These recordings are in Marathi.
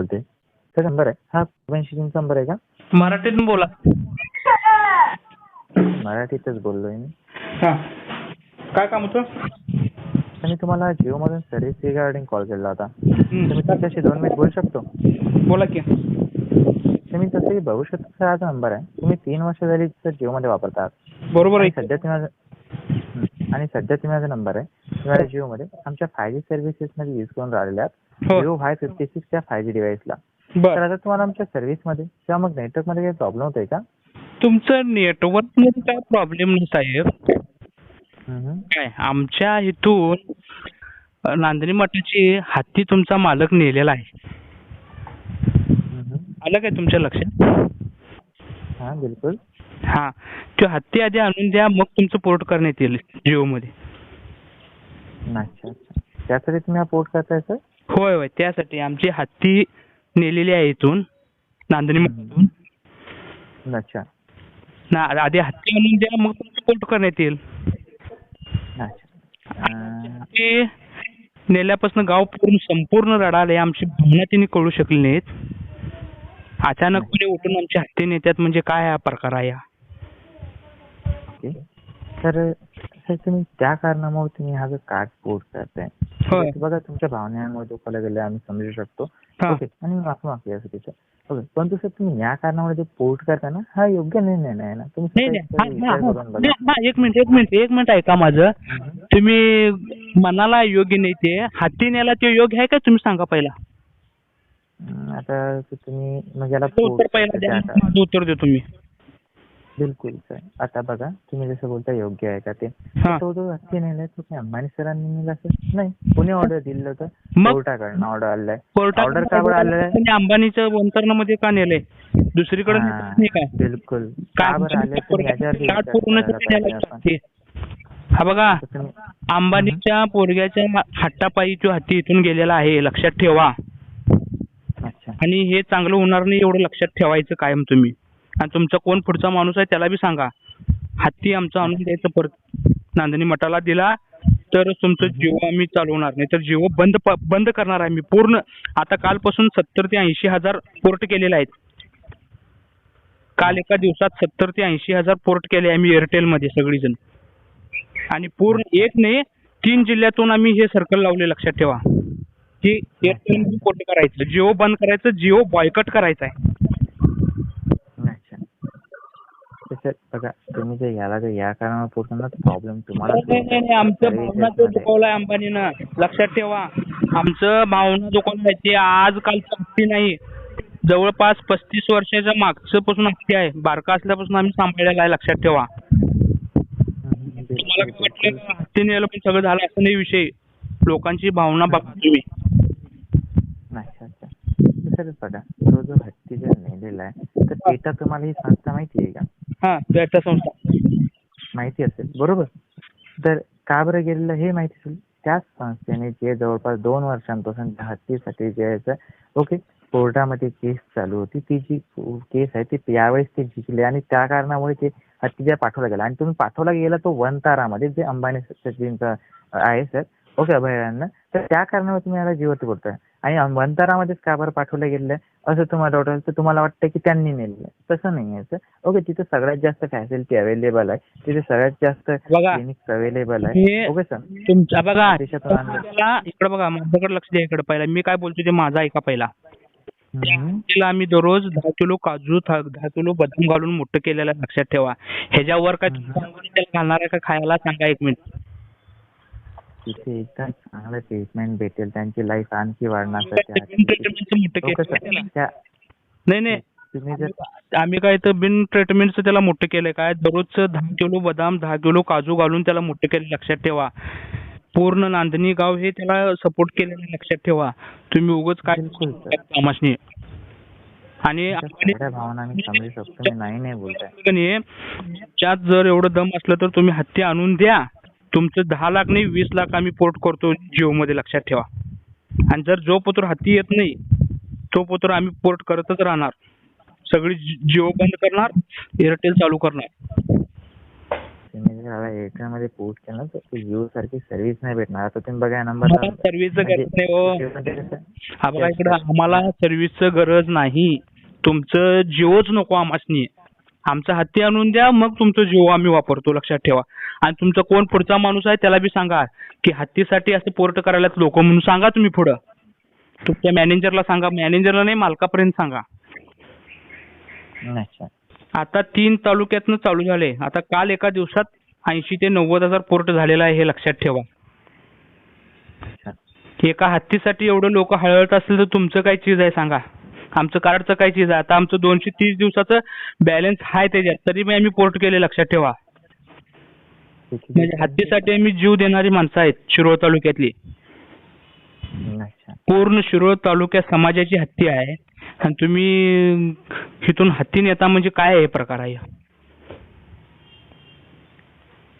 बोलते. तर नंबर आहे? हा पंच्याऐंशी तुमचा नंबर आहे का? मराठीतून बोला. मराठीतच बोललोय मी. हा. काय काम होतं? तर मी तुम्हाला जिओ मधून सर्व्हिस रिगार्डिंग कॉल केला होता तर. मी तुमच्याशी दोन मिनिट बोलू शकतो? बोला की. तर मी तसंही बघू शकतो हा नंबर आहे तुम्ही तीन वर्ष झाली तर जिओ मध्ये वापरता. आहात बरोबर आणि आहे सध्या तुम्ही माझा हं. आणि सध्या तुम्ही माझा नंबर आहे तुम्ही माझ्या जिओ मध्ये आमच्या फाय जी सर्व्हिसेस मध्ये यूज करून राहिलेल्या आहात. जिओ वाय फिफ्टी सिक्स या फाय जी डिव्हाइसला तर बर. आता तुम्हाला आमच्या सर्व्हिसमध्ये किंवा मग नेटवर्कमध्ये काही प्रॉब्लेम होतोय का? तुमचं नेटवर्कमध्ये काय प्रॉब्लेम नाही साहेब. काय आमच्या इथून नांदणी मठाची हत्ती तुमचा मालक नेलेला आहे. आलं काय तुमच्या लक्षात? हा बिलकुल. हा. तो हत्ती आधी आणून द्या मग तुमचं पोर्ट करण्यात येईल जिओ मध्ये. अच्छा अच्छा. त्यासाठी तुम्ही हा पोर्ट करताय सर होय होय. त्यासाठी आमची हत्ती नेलेली आहे इथून नांदणी मठातून अच्छा. ना आधी हत्ती आणून द्या मग तुमचं पोर्ट करण्यात येईल नेल्यापासून गाव पूर्ण संपूर्ण रडाले आमची भावना तिने कळू शकली नाहीत. अचानकपणे उठून आमची हत्ती नेत्यात म्हणजे काय हा प्रकार आहे हा? तर तुम्ही त्या कारणामुळे तुम्ही हा जो कार्ड पोर्ट करताय. बघा तुमच्या भावनांमुळे दुखायला गेले आम्ही समजू शकतो. ओके. आणि माफी मागतो यासाठीचं ओके. परंतु सर तुम्ही या कारणामुळे जे पोर्ट करताय ना हा योग्य निर्णय नाही ना? तुम्ही एक मिनिट एक मिनिट एक मिनिट ऐका माझं. तुम्ही मनाला योग्य नाही ते हत्ती नेला ते योग्य आहे का? तुम्ही सांगा पहिला. आता ते तुम्ही मग याला तो उत्तर पहिला उत्तर देतो मी. बिलकुल सर. आता बघा तुम्ही जसं बोलता योग्य आहे का ते. हा. तो जो हत्ती नेलाय तो काय अंबानी सरांनी नेला सर नाही. कोणी ऑर्डर दिलं होतं? मग? कोर्टाकडनं ऑर्डर आलाय. कोर्टात ऑर्डर का बरं आलेलं आहे त्यांनी अंबानीचं वंतरणामध्ये का नेलंय दुसरीकडे नेलं नाही काय बिलकुल. का बरं आले तुम्ही याच्यावरती कार्ड विचार करायला पाहिजे आपण. हा बघा तर तुम्ही अंबानीच्या पोरग्याच्या हट्टापायी तो हत्ती इथून गेलेला आहे लक्षात ठेवा. अच्छा. आणि हे चांगलं होणार नाही एवढं लक्षात ठेवायचं कायम तुम्ही. आणि तुमचा कोण पुढचा माणूस आहे त्याला बी सांगा. हत्ती आमचा आणून द्यायचं परत. नांदणी मठाला दिला तर तुमचं जिओ आम्ही चालवणार. नाही तर जिओ बंद प- बंद करणार आहे मी. पूर्ण आता कालपासून सत्तर ते ऐंशी हजार पोर्ट केलेले आहेत. काल एका दिवसात सत्तर ते ऐंशी हजार पोर्ट केले आहे मी एअरटेल मध्ये सगळीजण. आणि पूर्ण एक नाही तीन जिल्ह्यातून आम्ही हे सर्कल लावले लक्षात ठेवा. की एअरटेल पोर्ट करायचं? जिओ बंद करायचं जिओ बॉयकट करायचा आहे अच्छा सर बघा तुम्ही जे याला जे या कारणावर पूर्ण प्रॉब्लेम तुम्हाला नाही नाही नाही आमचं भावना तो दुखवलाय अंबानीनं. लक्षात ठेवा आमचं भावना दुखवलाय ते आज कालचं हत्ती नाही. जवळपास पस्तीस वर्षाच्या मागचं पासून हत्ती आहे. बारका असल्यापासून आम्ही सांभाळलेला आहे लक्षात ठेवा. तुम्हाला काय वाटलं का हत्ती पण सगळं झालं असं नाही विषय. लोकांची भावना बघा तुम्ही. तर सर बघा तो जो नेलेला आहे. तर डेटा तुम्हाला ही संस्था माहिती आहे का? हा संस्था. माहिती असेल. बरोबर? तर का बरं गेलेलं हे माहिती असेल. त्याच संस्थेने जे जवळपास दोन वर्षांपासून हत्तीसाठी जे आहे ओके कोर्टामध्ये केस चालू होती. ती जी केस आहे ती यावेळेस ते जिंकले आणि त्या कारणामुळे ते हत्ती ज्या पाठवला गेला. आणि तुम्ही पाठवला गेला तो वनतारामध्ये जे अंबानी सचिनचं आहे सर ओके अभयारण्य. तर त्या कारणामुळे तुम्ही याला जीवत बोलताय आणि वनतारामध्येच का बरं पाठवलं गेलं असं तुम्हाला असेल तर तुम्हाला वाटतं की त्यांनी आहे. तसं नाही आहे ओके तिथे सगळ्यात जास्त फॅसिलिटी अवेलेबल आहे. तिथे सगळ्यात जास्त क्लिनिक्स अवेलेबल आहे. ओके सर तुमच्या बघा इकडे बघा माझ्याकडे लक्ष द्या इकडे पहिला. मी काय बोलतो ते माझा ऐका पहिला. त्याला आम्ही दररोज दहा किलो काजू दहा किलो बदाम घालून मोठं केलेलं लक्षात ठेवा. ह्याच्यावर काय घालणार आहे का खायला? सांगा एक मिनिट तिथे एकदम चांगलं ट्रीटमेंट भेटेल त्यांची लाईफ आणखी वाढणार. त्या नाही नाही. तुम्ही जर आम्ही काय तर बिन ट्रीटमेंटचं त्याला मोठं केलंय. काय? दररोजचं दहा किलो बदाम दहा किलो काजू घालून त्याला मोठं केलं लक्षात ठेवा. पूर्ण नांदणी गाव हे त्याला सपोर्ट केलेलं लक्षात ठेवा. तुम्ही उगाच काय. कामाशनी आणि त्यात जर एवढं दम असलं तर तुम्ही हत्ती आणून द्या. तुमचं दहा लाख नाही वीस लाख आम्ही पोर्ट करतो जिओ मध्ये लक्षात ठेवा. आणि जर जो पोत्र हत्ती येत नाही तो पोत्र आम्ही पोर्ट करतच राहणार. सगळी जिओ बंद करणार एअरटेल चालू करणार. तुम्ही जर गावाला एअरटेल मध्ये पोर्ट केलं तर जिओ सारखी सर्व्हिस नाही भेटणार. आता तुम्ही बघा नंबर सर्व्हिसचं गरज नाही हो. बघा इकडं आम्हाला सर्व्हिसचं गरज नाही. तुमचं जिओच नको आम्हासनी. आमचा हत्ती आणून द्या मग तुमचं जिओ आम्ही वापरतो लक्षात ठेवा. आणि तुमचा कोण पुढचा माणूस आहे त्याला बी सांगा की हत्तीसाठी असं पोर्ट करायला लोक म्हणून सांगा तुम्ही पुढं. तुमच्या मॅनेजरला सांगा मॅनेजरला नाही मालकापर्यंत सांगा. अच्छा. आता तीन तालुक्यातनं चालू झाले. आता काल एका दिवसात ऐंशी ते नव्वद हजार पोर्ट झालेला आहे हे लक्षात ठेवा. एका हत्तीसाठी एवढं लोक हळहळत असतील तर तुमचं काय चीज आहे सांगा. आमचं कार्डचं काय चीज आहे? आता आमचं दोनशे तीस दिवसाचं बॅलन्स आहे त्याच्यात. तरी मी आम्ही पोर्ट केले लक्षात ठेवा. म्हणजे हत्तीसाठी आम्ही जीव देणारी माणसं आहेत शिरोळ तालुक्यातली. पूर्ण शिरोळ तालुक्यात समाजाची हत्ती आहे. आणि तुम्ही इथून हत्ती नेता म्हणजे काय आहे प्रकार आहे?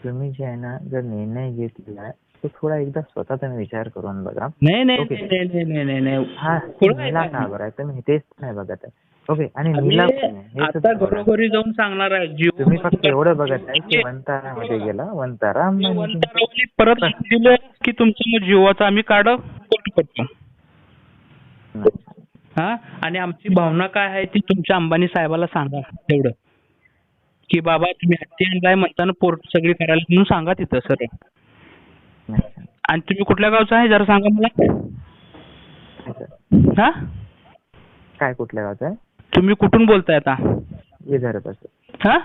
तुम्ही जे आहे ना जर निर्णय घेतला तो थोडा एकदा स्वतः तुम्ही विचार करून बघा नाही नाही Okay. नाही नाही नाही नाही नाही हा थोडं निला ऐका. का बरं आहे तुम्ही तेच नाही बघत आहे ओके आणि आम्ही निला पण आहे. हे आता सुद्धा बघा. घरोघरी जाऊन सांगणार आहे जीव तुम्ही फक्त एवढं बघत आहे की वंतारामध्ये गेला वंतारा म्हणजे- वंतारावली परत दिलं की तुमचं मग जिओचं आम्ही कार्ड करतो हा आणि आमची भावना काय आहे ती तुमच्या अंबानी साहेबाला सांगा तेवढं की बाबा तुम्ही हत्ती आणलाय म्हणताना पोर्ट सगळी करायला म्हणून सांगा तिथं सर. आणि तुम्ही कुठल्या गावचं आहे? जरा सांगा मला. हा? काय कुठल्या गावचं आहे? तुम्ही कुठून बोलताय आता? विदर्भ हा?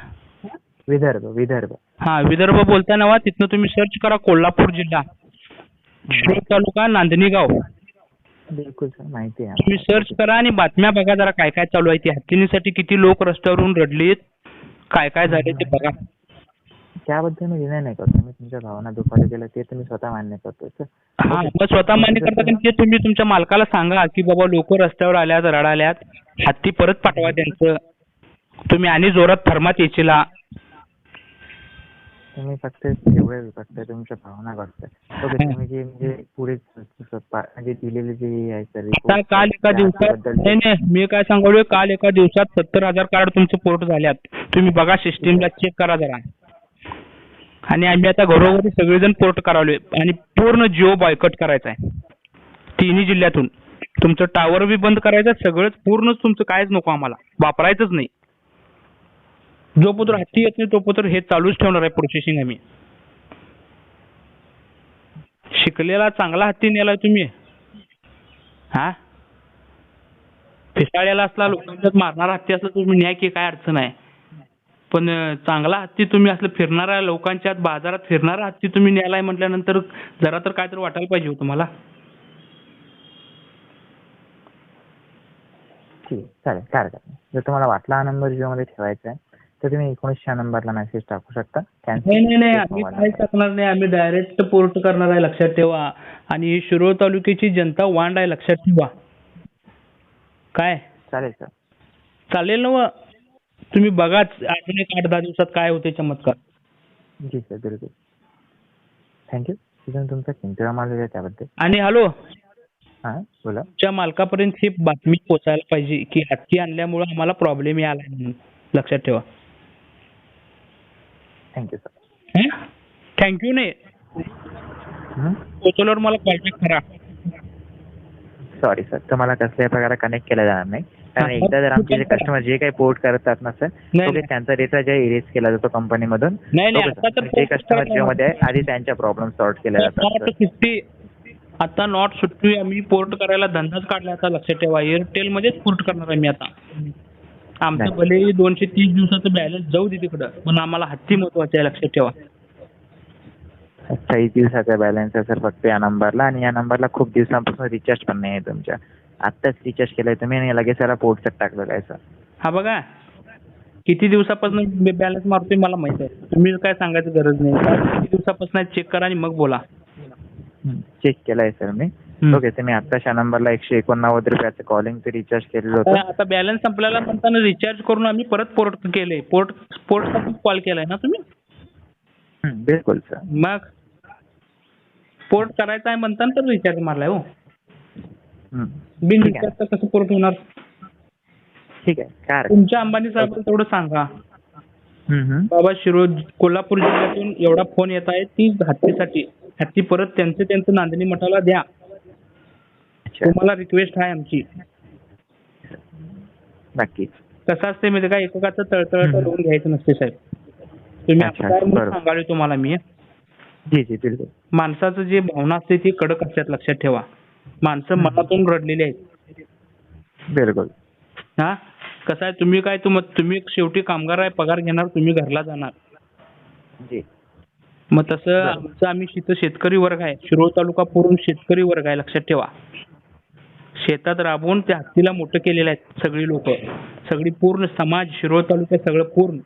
विदर्भ विदर्भ. हा विदर्भ बोलताय ना तिथनं तुम्ही सर्च करा कोल्हापूर जिल्हा. शिरोळ तालुका नांदणी गाव बिलकुल सर माहिती आहे तुम्ही. सर्च करा आणि बातम्या बघा जरा काय काय चालू आहे. ती हत्तीनीसाठी किती लोक रस्त्यावरून रडलीत काय काय झाले ते बघा. त्याबद्दल मी निर्णय नाही करतो. मी तुमच्या भावना दुखावल्या गेल्या ते तुम्ही स्वतः मान्य करतो. हा मग स्वतः मान्य करता कारण ते तुम्ही तुमच्या मालकाला सांगा की बाबा लोक रस्त्यावर आल्यात रडाल्यात हत्ती परत पाठवा त्यांचं. तुम्ही आणि जोरात थर्मात येशीला तुम्ही फक्त एवढे फक्त तुमच्या भावना करताय. तुम्ही जे म्हणजे पुढे म्हणजे दिलेले जे हे आहे सर आता काल एका दिवसात नाही नाही मी काय सांगलोय काल एका दिवसात सत्तर हजार कार्ड तुमचे पोर्ट झाल्यात. तुम्ही बघा सिस्टीमला चेक करा जरा. आणि आम्ही आता घरोघरी सगळेजण पोर्ट करावले आणि पूर्ण जिओ बॉयकट करायचा आहे. तिन्ही जिल्ह्यातून. तुमचं टावर बी बंद करायचं सगळंच पूर्णच तुमचं कायच नको आम्हाला. वापरायचंच नाही. जो पुत्र हत्ती येत नाही तो पुत्र हे चालूच ठेवणार आहे प्रोसेसिंग आम्ही. शिकलेला चांगला हत्ती नेलाय तुम्ही. हा? पिसाळ्याला असला लोकांच्यात मारणारा हत्ती असला तुम्ही न्याय की काय अडचण आहे? पण चांगला हत्ती तुम्ही असलं फिरणारा लोकांच्यात बाजारात फिरणारा हत्ती तुम्ही न्यायलाय म्हटल्यानंतर जरा तर काय तर वाटायला पाहिजे हो तुम्हाला. ठीक आहे चालेल काय हरकत नाही जर तुम्हाला वाटला हा नंबर जिओमध्ये ठेवायचा आहे तर तुम्ही एकोणीसशे नंबरला मेसेज टाकू शकता. नाही नाही नाही आम्ही काय टाकणार नाही आम्ही डायरेक्ट पोर्ट करणार आहे लक्षात ठेवा. आणि ही शिरोळ तालुक्याची जनता वांड आहे लक्षात ठेवा. काय? चालेल सर चालेल ना? तुम्ही बघाच अजून एक आठ दहा दिवसात काय होते चमत्कार. जी सर बिलकुल थँक्यू तिथून तुमचा किंमतीला माल दिला त्याबद्दल. आणि हॅलो. हां बोला. तुमच्या मालकापर्यंत ही बातमी पोचायला पाहिजे की हत्ती आणल्यामुळे आम्हाला प्रॉब्लेम आलाय म्हणून. लक्षात ठेवा. थँक्यू सर थँक्यू नाही हं? पोचवल्यावर मला बॅक करा. सॉरी सर तुम्हाला कसल्याही प्रकारे कनेक्ट केला जाणार नाही. कारण एकदा जर आमचे जे. कस्टमर जे काही पोर्ट करतात ना सर नाही. त्यांचा डेटा जे इरेज केला जातो कंपनीमधून नाही नाही आता. तर जे कस्टमर जिओमध्ये आहे आधी त्यांच्या प्रॉब्लेम सॉर्ट केल्या जातात सर आता नॉट सुट्टी आम्ही पोर्ट करायला धंदाच काढला आता लक्षात ठेवा एअरटेल मध्येच पोर्ट करणार आहे मी आता आमचं नाही. भले दोनशे तीस दिवसाचं बॅलन्स जाऊ दे तिकडं पण आम्हाला हत्ती महत्वाची आहे लक्षात ठेवा चाळीस दिवसाचा बॅलन्स आहे सर फक्त या नंबरला आणि या नंबरला खूप दिवसांपासून रिचार्ज पण नाही आहे तुमच्या आत्ताच रिचार्ज केलाय तुम्ही आणि लगेच त्याला पोर्टचं टाकलेलं आहे सर हा बघा. किती दिवसापासून बॅलन्स मारतोय मला माहीत आहे. तुम्ही काय सांगायची गरज नाही. किती दिवसापासून चेक करा आणि मग बोला. चेक केलाय सर मी. ओके तुम्ही आत्ताच्या नंबरला एकशे एकोणनव्वद रुपयाचं कॉलिंगचं रिचार्ज केलेलं होतं. आता- बॅलन्स संपल्याला म्हणताना रिचार्ज करून आम्ही परत पोर्ट केले. पोर्ट पोर्टसाठी कॉल केलाय ना तुम्ही? बिलकुल सर मग? पोर्ट करायचा आहे म्हणताना तर रिचार्ज मारलाय हं. बिन रिचार्जचं कसं पोर्ट होणार? ठीक आहे. काय हरकत तुमच्या अंबानी साहेब तेवढं सांगा. हम्म, हम्म. बाबा शिरो कोल्हापूर जिल्ह्यातून एवढा फोन येत आहे ती हत्तीसाठी. हत्ती परत त्यांचं त्यांचं नांदणी मठाला द्या. अच्छा. तुम्हाला रिक्वेस्ट आहे आमची. नक्कीच. कसं असते माहिती का? एकेकाचं तळतळत हम्म. लावून घ्यायचं नसते साहेब. तुम्ही अच्छा, आता म्हणून बरोबर. सांगालोय तुम्हाला मी. जी जी बिलकुल. माणसाचं जे भावना असते ती कडक असतात लक्षात ठेवा. माणसं. मनातून रडलेली आहेत. बिलकुल. हा? कसं आहे तुम्ही काय तुम तुम्ही शेवटी कामगार आहे पगार घेणार तुम्ही घरला जाणार. जी. मग तसं. आमचं आम्ही तिथं शेतकरी वर्ग आहे. शिरोळ तालुका पूर्ण शेतकरी वर्ग आहे लक्षात ठेवा. शेतात राबवून त्या हत्तीला मोठं केलेलं आहे सगळी लोक. सगळी पूर्ण समाज शिरोळ तालुक्यात सगळं पूर्ण.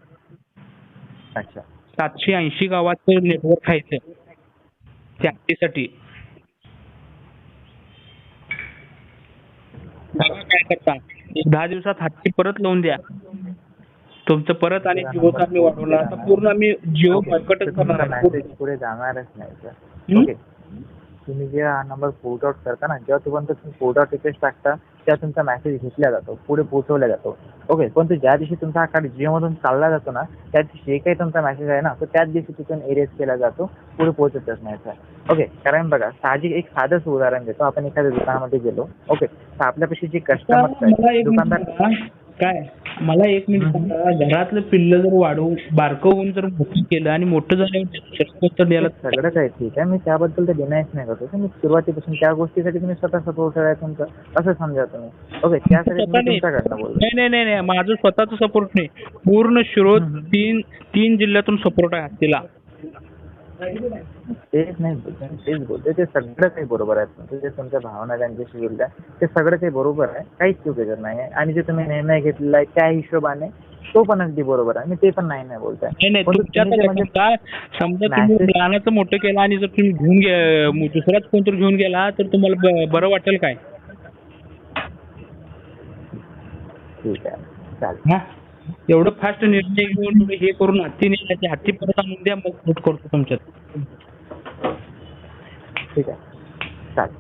अच्छा. सातशे ऐंशी गावाचं नेटवर्क आहे त्या हत्तीसाठी. काय करता? दहा दिवसात हत्ती परत लावून द्या. तुमचं परत आणि जिओ आम्ही वाढवणार आता पूर्ण आम्ही जिओ तर करणार आहे. मेसेज पुढे जाणारच नाही सर. तुम्ही जे हा नंबर पोर्ट आउट करता ना जेव्हा तुम्ही तुम्ही पोर्ट आउट रिक्वेस्ट टाकता तेव्हा तुमचा मेसेज घेतला जातो पुढे पोहोचवला जातो. ओके पण तो ज्या दिवशी तुमचा हा कार्ड जिओमधून चालला जातो ना त्या दिवशी जे काही तुमचा मेसेज आहे ना तो त्याच दिवशी तिथून एरेज केला जातो पुढे पोहोचतच नाही सर ओके कारण बघा साहजिक एक साधंच उदाहरण देतो. आपण एखाद्या दुकानामध्ये गेलो. ओके तर आपल्यापाशी जे कस्टमर दुकानदार. काय? मला एक मिनिट सांगा घरातलं पिल्लं जर वाढवू बारकं होऊन जर मोठं केलं आणि मोठं झाल्यावर शस्त्र द्यायला सगळं काही ठीक आहे? मी त्याबद्दल तर डिनायच नाही करतो. मी सुरुवातीपासून त्या गोष्टीसाठी तुम्ही स्वतः सपोर्ट आहे तुमचं असं समजा तुम्ही. ओके त्यासाठी तुम्ही नाही. नाही नाही माझं स्वतःच सपोर्ट नाही. पूर्ण हम्म. तीन तीन जिल्ह्यातून सपोर्ट आहे हत्तीला तेच नाही तेच बोलतो ते सगळं काही बरोबर आहे. तुमचं जे तुमच्या भावना त्यांच्याशी बोलताय ते सगळं काही बरोबर आहे. काहीच चुकीचं नाही आहे. आणि जे तुम्ही निर्णय घेतलेला आहे त्या हिशोबाने तो पण अगदी बरोबर आहे. मी ते पण नाही नाही बोलताय. म्हणजे काय समजा लहानाचं मोठं केलं आणि जर तुम्ही घेऊन दुसराच कोणतरी घेऊन गेला तर तुम्हाला बरं वाटेल काय? ठीक आहे. चालेल. एवढं फास्ट निर्णय घेऊन तुम्ही हे करून हत्ती नेण्याचे हत्ती परत आणून द्या मग vote करतो तुमच्यात. ठीक आहे. चालेल.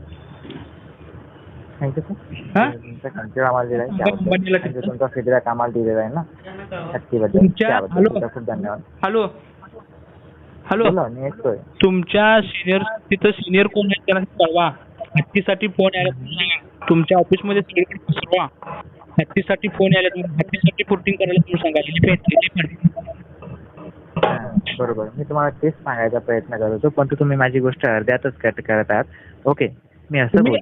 थँक्यू? सर तुमचा कंटिन्यू आम्हाला दिला आहे कंपनीला त्याबद्दल तिथं- म्हणजे तुमचा? फीडबॅक आम्हाला दिलेला आहे ना हत्तीबद्दल तुमच्या- त्याबद्दल हॅलो? तुमचा खूप धन्यवाद. हॅलो? हॅलो? बोला मी ऐकतोय. तुमच्या सिनियर तिथं सिनियर कोण आहेत? त्याला कळवा. हत्तीसाठी फोन आला तुमच्या ऑफिसमध्ये सगळीकडे पसरवा हत्तीसाठी फोन आले हत्तीसाठी फुटिंग करायला तुम्ही सांगा एलिफंट एलिफंट हा, बरोबर. मी तुम्हाला तेच सांगायचा प्रयत्न करत होतो पण तुम्ही माझी गोष्ट अर्ध्यातच कट करत आहात. ओके. मी असं तुम्ही-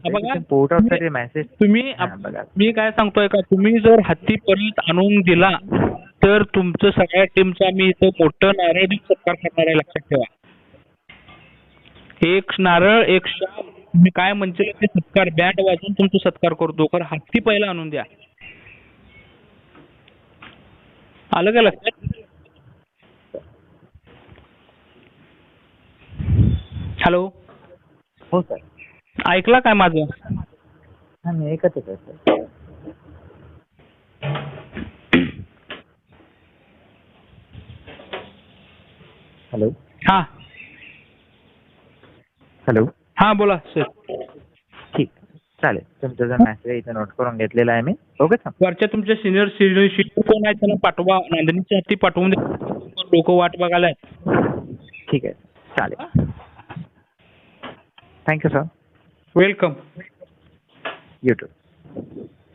बोलतो तुम्ही- मेसेज तुम्ही. मी काय सांगतोय का तुम्ही जर हत्ती परत आणून दिला तर तुमचं सगळ्या टीमचा मी इथं मोठं नारळ देऊन सत्कार करणार आहे लक्षात ठेवा. एक नारळ एक शाल तुम्ही काय म्हणतील ते सत्कार बँड वाजवून तुमचा सत्कार करतो कारण हत्ती पहिला आणून द्या. आलं का लक्षात? हॅलो? हो सर. ऐकला काय माझं? मी ऐकतच आहे सर. हॅलो? हा. हॅलो? हा बोला सर. चालेल. तुमचा जो मेसेज इथे नोट करून घेतलेला आहे मी. ओके सर वरच्या तुमच्या सिनियर सिनियर कोण आहे त्यांना पाठवा. हाती पाठवून लोक वाट बघायला. ठीक आहे. चालेल. Thank you sir welcome YouTube